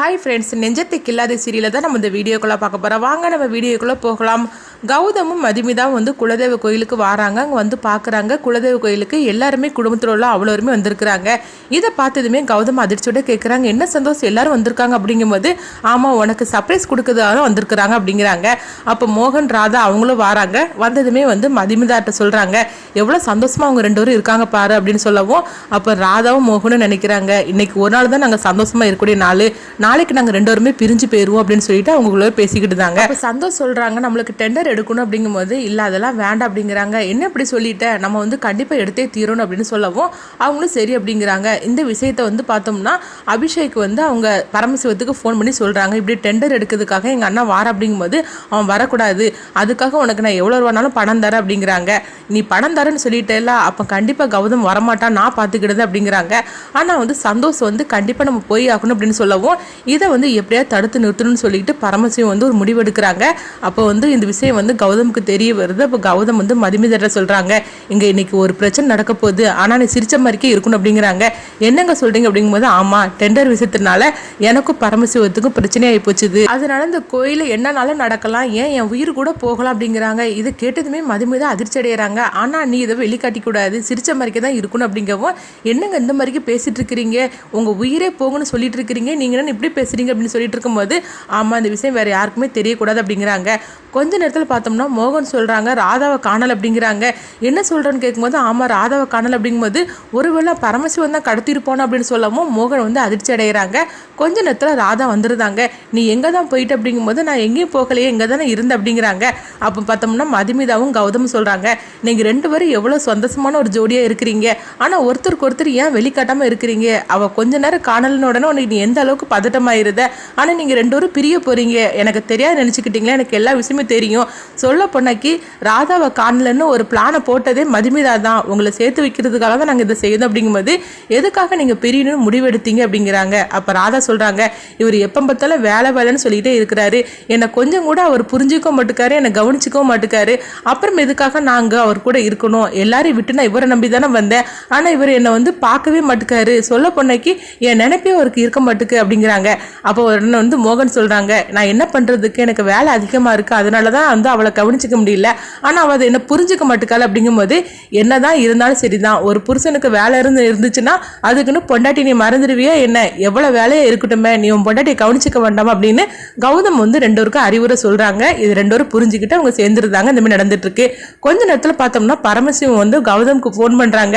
Hi friends நெஞ்சத்தை கில்லாத சீரியல தான் நம்ம இந்த வீடியோக்குள்ளே பார்க்க போகிறோம் வாங்க நம்ம வீடியோக்குள்ளே போகலாம். கௌதமும் மதுமிதாவும் வந்து குலதெய்வ கோயிலுக்கு வராங்க. அங்கே வந்து பார்க்குறாங்க குலதெய்வ கோயிலுக்கு எல்லாருமே குடும்பத்தில் உள்ள அவ்வளோருமே வந்திருக்கிறாங்க. இதை பார்த்ததுமே கௌதம் அதிர்ச்சியோட கேட்குறாங்க என்ன சந்தோஷம்? எல்லாரும் வந்திருக்காங்க. அப்படிங்கும்போது ஆமாம் உனக்கு சர்ப்ரைஸ் கொடுக்குறதாலும் வந்திருக்கிறாங்க. அப்படிங்கிறாங்க. அப்போ மோகன் ராதா அவங்களும் வராங்க. வந்ததுமே வந்து மதுமிதாட்ட சொல்கிறாங்க எவ்வளோ சந்தோஷமாக அவங்க ரெண்டு பேரும் இருக்காங்க பாரு அப்படின்னு சொல்லவும் அப்போ ராதாவும் மோகனும் நினைக்கிறாங்க. இன்றைக்கி ஒரு நாள் தான் நாங்கள் சந்தோஷமாக இருக்கக்கூடிய நாள். நாளைக்கு நாங்கள் ரெண்டு பேருமே பிரிஞ்சு போயிடுவோம் அப்படின்னு சொல்லிட்டு அவங்களுக்குள்ள பேசிக்கிட்டு இருந்தாங்க. அப்போ சந்தோஷ் சொல்கிறாங்க நம்மளுக்கு டெண்டர் எடுக்கணும் அப்படிங்கும்போது இல்லை அதெல்லாம் வேண்டாம் அப்படிங்கிறாங்க. என்ன இப்படி சொல்லிட்டேன் நம்ம வந்து கண்டிப்பாக எடுத்தே தீரணும் அப்படின்னு சொல்லவும் அவங்களும் சரி அப்படிங்கிறாங்க. இந்த விஷயத்த வந்து பார்த்தோம்னா அபிஷேக் வந்து அவங்க பரமசிவத்துக்கு ஃபோன் பண்ணி சொல்கிறாங்க இப்படி டெண்டர் எடுக்கிறதுக்காக எங்கள் அண்ணா வார அப்படிங்கும்போது அவன் வரக்கூடாது. அதுக்காக உனக்கு நான் எவ்வளோ ரூபானாலும் பணம் தரேன் அப்படிங்கிறாங்க. நீ பணம் தரேன்னு சொல்லிட்டேல அப்போ கண்டிப்பாக கௌதம் வரமாட்டான் நான் பார்த்துக்கிடுது அப்படிங்கிறாங்க. ஆனால் வந்து சந்தோஷ் வந்து கண்டிப்பாக நம்ம போய் ஆகணும் அப்படின்னு சொல்லவும் இதை வந்து எப்படியாவது தடுத்து நிறுத்தணும்னு சொல்லிட்டு பரமசிவம் வந்து ஒரு முடிவு எடுக்கிறாங்க அப்போ வந்து இந்த விஷயம் வந்து கௌதமுக்கு தெரிய வருது. அப்போ கௌதம் வந்து மதுமிதர சொல்கிறாங்க இங்கே இன்னைக்கு ஒரு பிரச்சனை நடக்க போகுது. ஆனால் நீ சிரிச்ச மாதிரிக்கே இருக்கணும் அப்படிங்கிறாங்க. என்னங்க சொல்கிறீங்க அப்படிங்கும்போது ஆமாம் டெண்டர் விஷயத்தினால எனக்கும் பரமசிவத்துக்கும் பிரச்சனையாகி போச்சுது. அதனால இந்த கோயிலில் என்னனாலும் நடக்கலாம்? ஏன் என் உயிர் கூட போகலாம்? அப்படிங்கிறாங்க. இதை கேட்டதுமே மதுமிதா அதிர்ச்சி அடைகிறாங்க ஆனால் நீ இதை வெளிக்காட்டி கூடாது. சிரிச்ச மாதிரிக்கே தான் இருக்கணும் அப்படிங்கவும் என்னங்க இந்த மாதிரிக்கு பேசிட்டு இருக்கிறீங்க? உங்கள் உயிரே போகணும்னு சொல்லிட்டு இருக்கிறீங்க. நீங்கள் இப்படி பேசுறீங்க அப்படின்னு சொல்லிட்டு இருக்கும்போது ஆமாம் இந்த விஷயம் வேறு யாருக்குமே தெரியக்கூடாது அப்படிங்கிறாங்க. கொஞ்ச நேரத்தில் பார்த்தோம்னா மோகன் சொல்கிறாங்க ராதாவை காணல் அப்படிங்கிறாங்க. என்ன சொல்கிறேன்னு கேட்கும்போது ஆமாம் ராதாவை காணல் அப்படிங்கும்போது ஒருவேளை பரமசிவன் தான் கடத்திருப்போம் அப்படின்னு சொல்லவும் மோகன் வந்து அதிர்ச்சி அடைகிறாங்க. கொஞ்ச நேரத்தில் ராதா வந்துருந்தாங்க. நீ எங்கே தான் போயிட்டு அப்படிங்கும்போது நான் எங்கேயும் போகலையே எங்கே தானே இருந்த அப்படிங்கிறாங்க. அப்போ பார்த்தோம்னா மதுமிதாவும் கௌதமும் சொல்கிறாங்க நீங்கள் ரெண்டு பேரும் எவ்வளோ சந்தோஷமான ஒரு ஜோடியாக இருக்கிறீங்க. ஆனால் ஒருத்தருக்கு ஒருத்தர் ஏன் வெளிக்காட்டாமல் இருக்கிறீங்க? அவள் கொஞ்ச நேரம் காணலன்னு உடனே உனக்கு நீ எந்த அளவுக்கு பதட்டமாயிருத ஆனால் நீங்கள் ரெண்டு பேரும் பிரிய போகிறீங்க எனக்கு தெரியாது நினச்சிக்கிட்டீங்களா? எனக்கு எல்லா விஷயமும் தெரியும். சொல்ல போனாக்கி ராதாவை காணலன்னு ஒரு பிளானை போட்டதே மதுமிதா தான் உங்களை சேர்த்து வைக்கிறதுக்காக தான் நாங்கள் இதை செய்யணும் அப்படிங்கும்போது எதுக்காக நீங்கள் பிரியணும்னு முடிவெடுத்தீங்க அப்படிங்கிறாங்க. அப்போ ராதா சொல்கிறாங்க இவர் எப்போ பார்த்தாலும் வேலை வேலைன்னு சொல்லிகிட்டே இருக்கிறாரு. என்னை கொஞ்சம் கூட அவர் புரிஞ்சிக்க மாட்டேக்காரு என்னை கவனிச்சிக்கவும் மாட்டேக்காரு. அப்புறம் எதுக்காக நாங்கள் அவர் கூட இருக்கணும்? எல்லாரையும் விட்டு நான் இவரை நம்பி தானே வந்தேன். ஆனால் இவர் என்னை வந்து பார்க்கவே மாட்டுக்காரு. சொல்ல போனாக்கி என் நினைப்பே அவருக்கு இருக்க மாட்டுக்கு அப்படிங்கிறாங்க. அப்போ உடனே வந்து மோகன் சொல்கிறாங்க நான் என்ன பண்ணுறதுக்கு எனக்கு வேலை அதிகமாக இருக்குது அதனால் அதனால தான் வந்து அவளை கவனிச்சிக்க முடியல. ஆனால் அவள் அதை என்ன புரிஞ்சுக்க மாட்டுக்காள் அப்படிங்கும்போது என்ன தான் இருந்தாலும் சரி தான் ஒரு புருஷனுக்கு வேலை இருந்து இருந்துச்சுன்னா அதுக்குன்னு பொண்டாட்டி நீ மறந்துடுவியா என்ன? எவ்வளோ வேலையாக இருக்கட்டுமே நீ உன் பொண்டாட்டியை கவனிச்சிக்க வேண்டாம் அப்படின்னு கௌதம் வந்து ரெண்டோருக்கும் அறிவுரை சொல்கிறாங்க இது ரெண்டோரும் புரிஞ்சுக்கிட்டு அவங்க சேர்ந்துருந்தாங்க. இந்த மாதிரி நடந்துட்டுருக்கு. கொஞ்ச நேரத்தில் பார்த்தோம்னா பரமசிவம் வந்து கௌதம்க்கு ஃபோன் பண்ணுறாங்க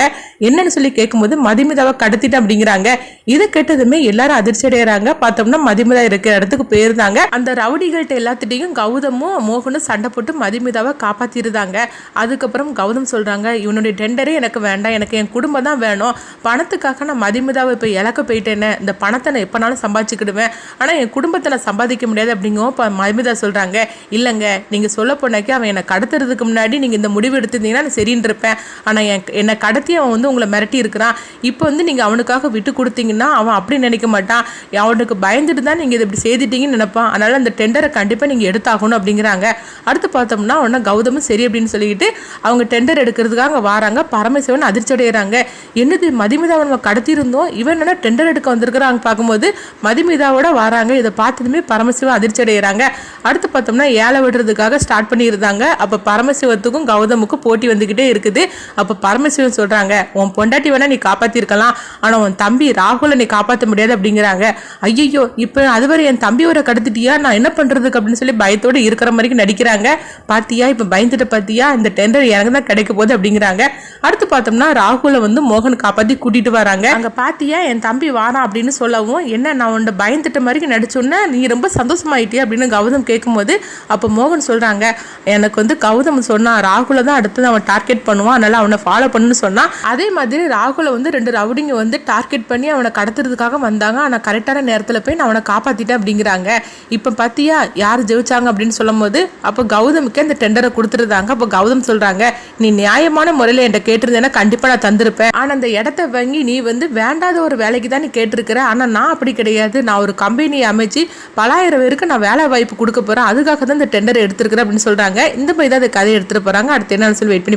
என்னன்னு சொல்லி கேட்கும்போது மதிமிதாவை கடத்திட்டு அப்படிங்கிறாங்க. இதை கேட்டதுமே எல்லாரும் அதிர்ச்சி அடைகிறாங்க பார்த்தோம்னா மதிமிதா இருக்கிற இடத்துக்கு போயிருந்தாங்க. அந்த ரவுடிகள்கிட்ட எல்லாத்திட்டையும் கௌதமும் மோகனும் சண்டை போட்டு மதிமிதாவை காப்பாற்றிருந்தாங்க அதுக்கப்புறம் கௌதம் சொல்கிறாங்க இவனுடைய டெண்டரே எனக்கு வேண்டாம். எனக்கு என் குடும்பம் தான் வேணும். பணத்துக்காக நான் மதிமிதாவை இப்போ இழக்க போயிட்டேன்னு இந்த பணத்தை நான் எப்போனாலும் சம்பாதிச்சுக்கிடுவேன். ஆனால் என் குடும்பத்தை நான் சம்பாதிக்க முடியாது அப்படிங்கவும் இப்போ மதிமிதா சொல்கிறாங்க இல்லைங்க நீங்கள் சொல்ல போனாக்கி அவன் என்னை கடத்துறதுக்கு முன்னாடி நீங்கள் இந்த முடிவு எடுத்திருந்தீங்கன்னா நான் சரின்னு இருப்பேன். ஆனால் என் என்னை கடத்தி அவன் வந்து உங்களை மிரட்டி இருக்கிறான். இப்போ வந்து நீங்கள் அவனுக்காக விட்டு கொடுத்தீங்கன்னா அவன் அப்படி நினைக்க மாட்டான். அவனுக்கு பயந்துட்டு தான் நீங்கள் இதை இப்படி செய்துட்டீங்கன்னு நினைப்பான். அதனால் அந்த டெண்டரை கண்டிப்பாக நீங்கள் எடுத்தாகணும் அப்படிங்கிறாங்க. அடுத்து பார்த்தோம்னா உடனே கௌதமும் சரி அப்படின்னு சொல்லிக்கிட்டு அவங்க டெண்டர் எடுக்கிறதுக்காக அங்கே வராங்க. பரமசிவன் அதிர்ச்சி அடைகிறாங்க என்னது மதிமிதாவை நம்ம கடத்தியிருந்தோம்? இவன் என்ன டெண்டர் எடுக்க வந்திருக்கிறாங்க பார்க்கும்போது மதிமிதாவோட வராங்க. இதை பார்த்ததுமே பரமசிவன் அதிர்ச்சி அடைகிறாங்க அடுத்து பார்த்தோம்னா ஏழை விடுறதுக்காக ஸ்டார்ட் பண்ணியிருந்தாங்க. அப்போ பரமசிவத்துக்கும் கௌதமுக்கும் போட்டி வந்துக்கிட்டே இருக்குது. அப்போ பரமசிவன் சொல்கிறாங்க உன் பொண்டாட்டி வேணால் நீ காப்பாற்றிருக்கலாம் ஆனால் உன் தம்பி ராகுலை நீ காப்பாற்ற முடியாது அப்படிங்கிறாங்க. ஐயோ இப்போ அதுவரை என் தம்பியோட கடத்திட்டியா? நான் என்ன பண்ணுறதுக்கு அப்படின்னு சொல்லி பயத்தோடு இருக்கிற வரைக்கும் நடிக்கிறாங்க. பார்த்தியா இப்போ பயந்துட்டு பாத்தியா? இந்த டெண்டர் எனக்கு தான் கிடைக்க போகுது அப்படிங்கிறாங்க. அடுத்து பார்த்தோம்னா ராகுலை வந்து மோகன் காப்பாற்றி கூட்டிட்டு வராங்க. அங்கே பாத்தியா என் தம்பி வாரான் அப்படின்னு சொல்லவும் என்ன நான் உன்னை பயந்துட்ட மாதிரி நடிச்சோன்னா நீ ரொம்ப சந்தோஷமாயிட்டியா? அப்படின்னு கௌதம் கேட்கும்போது அப்போ மோகன் சொல்கிறாங்க எனக்கு வந்து கௌதம் சொன்னா ராகுலை தான் அடுத்தது அவன் டார்கெட் பண்ணுவான். அதனால அவனை ஃபாலோ பண்ணுன்னு சொன்னான் அதே மாதிரி ராகுலை வந்து ரெண்டு ரவுடிங்க வந்து டார்கெட் பண்ணி அவனை கடத்துறதுக்காக வந்தாங்க. ஆனால் கரெக்டான நேரத்தில் போய் நான் அவனை காப்பாற்றிட்டேன் அப்படிங்கிறாங்க. இப்போ பார்த்தியா யார் ஜெயிச்சாங்க அப்படின்னு சொல்லும் போது அப்போ கௌதமுக்கு அந்த டெண்டரை கொடுத்துருந்தாங்க அப்போ கௌதம் சொல்கிறாங்க நீ நியாயமான முறையில் என்கிட்ட கேட்டிருந்தேன்னா கண்டிப்பாக நான் தந்திருப்பேன். ஆனால் அந்த இடத்த வாங்கி நீ வந்து வேண்டாத ஒரு வேலைக்கு தான் நீ கேட்டிருக்கிற. ஆனால் நான் அப்படி கிடையாது. நான் ஒரு கம்பெனி அமைச்சு பலாயிரம் பேருக்கு நான் வேலை வாய்ப்பு கொடுக்க போகிறேன் அதுக்காக தான் இந்த டெண்டர் எடுத்திருக்கிறேன் அப்படின்னு சொல்கிறாங்க இந்த மாதிரி தான் அந்த கதையை எடுத்துகிட்டு போகிறாங்க அடுத்து என்னன்னு சொல்லி வெயிட் பண்ணி